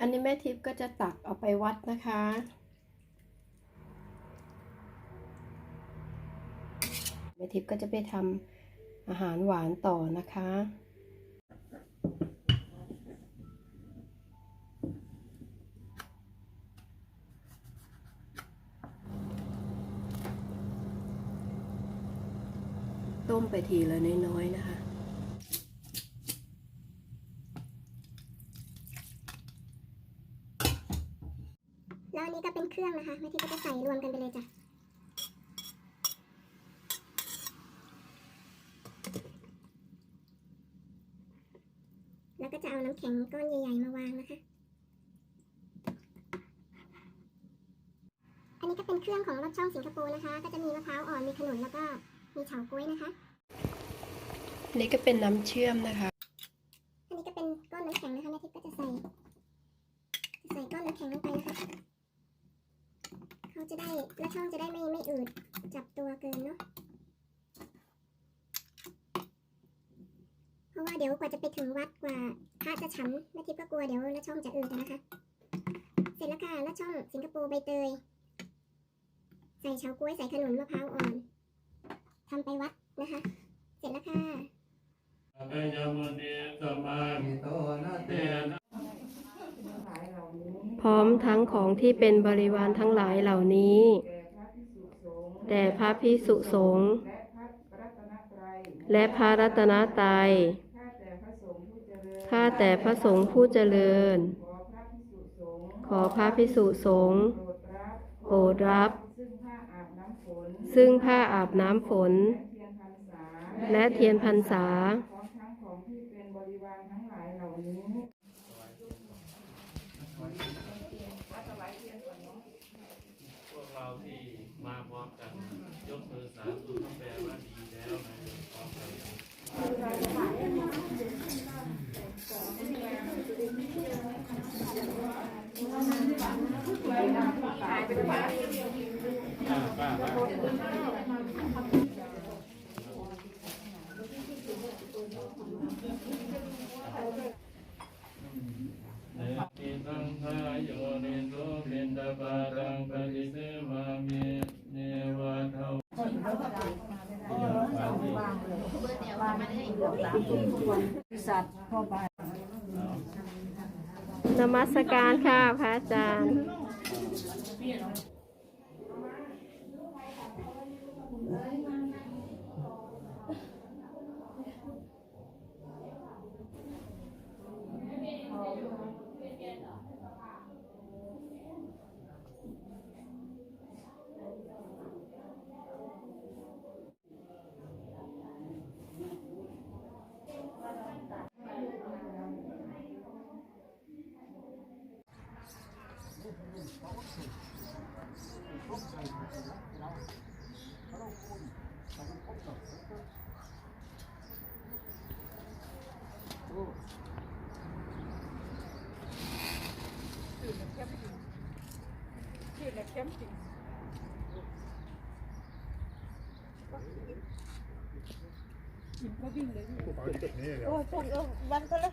อันนี้แม่ทิพย์ก็จะตักเอาไปวัดนะคะ แม่ทิพย์ก็จะไปทำอาหารหวานต่อนะคะ ต้มไปทีละน้อยๆนะคะ แล้วอันนี้ก็เป็นเครื่องนะคะแม่ทิพย์ก็จะใส่รวมกันไปเลยจ้ะแล้วก็จะเอาน้ำแข็งก้อนใหญ่ๆมาวางนะคะ อันนี้ก็เป็นเครื่องของรสช่องสิงคโปร์นะคะ ก็จะมีมะพร้าวอ่อน มีขนุนแล้วก็มีเฉาก๊วยนะคะอันนี้ก็เป็นน้ำเชื่อมนะคะ อันนี้ก็เป็นก้อนน้ำแข็งนะคะแม่ทิพย์ก็จะใส่จะใส่ก้อนน้ำแข็งลงไปนะคะเขา จะได้และช่องจะได้ไม่ไม่อืดจับตัวเกินเนาะเพราะว่าเดี๋ยวกว่าจะไปถึงวัดกว่าพระจะฉันแม่ทิพย์ก็กลัวเดี๋ยวและช่องจะอืดนะคะ เสร็จแล้วค่ะและช่องสิงคโปร์ใบเตย ใส่เฉาก๊วยใส่ขนุนมะพร้าวอ่อนทำไปวัดนะคะ เสร็จแล้วค่ะเอยมุนีสมาธิโตนะเตนะ พ ร้อมทั้งของที่เป็นบริวารทั้งหลายเหล่านี้แด่พระพิสุสงฆ์และพระรัตนตรัยข้าแต่พระสงฆ์ผู้เจริญ ขอพระพิสุสงฆ์โปรดรับ ซึ่งผ้าอาบน้ำฝน และเทียนพรรษา ของทั้งของที่เป็นบริวารทั้งหลายเหล่านี้ พวกเราที่ มาพร้อมกัน ยกมือสาธุต้องแปลว่าดีแล้วนะพร้อมกันป้าป้าป้าเนติสังขายโยนิโสปินดาบารัง นมัสการค่ะพระอาจารย์ โอ้ยพวกเออวันก็แล้ว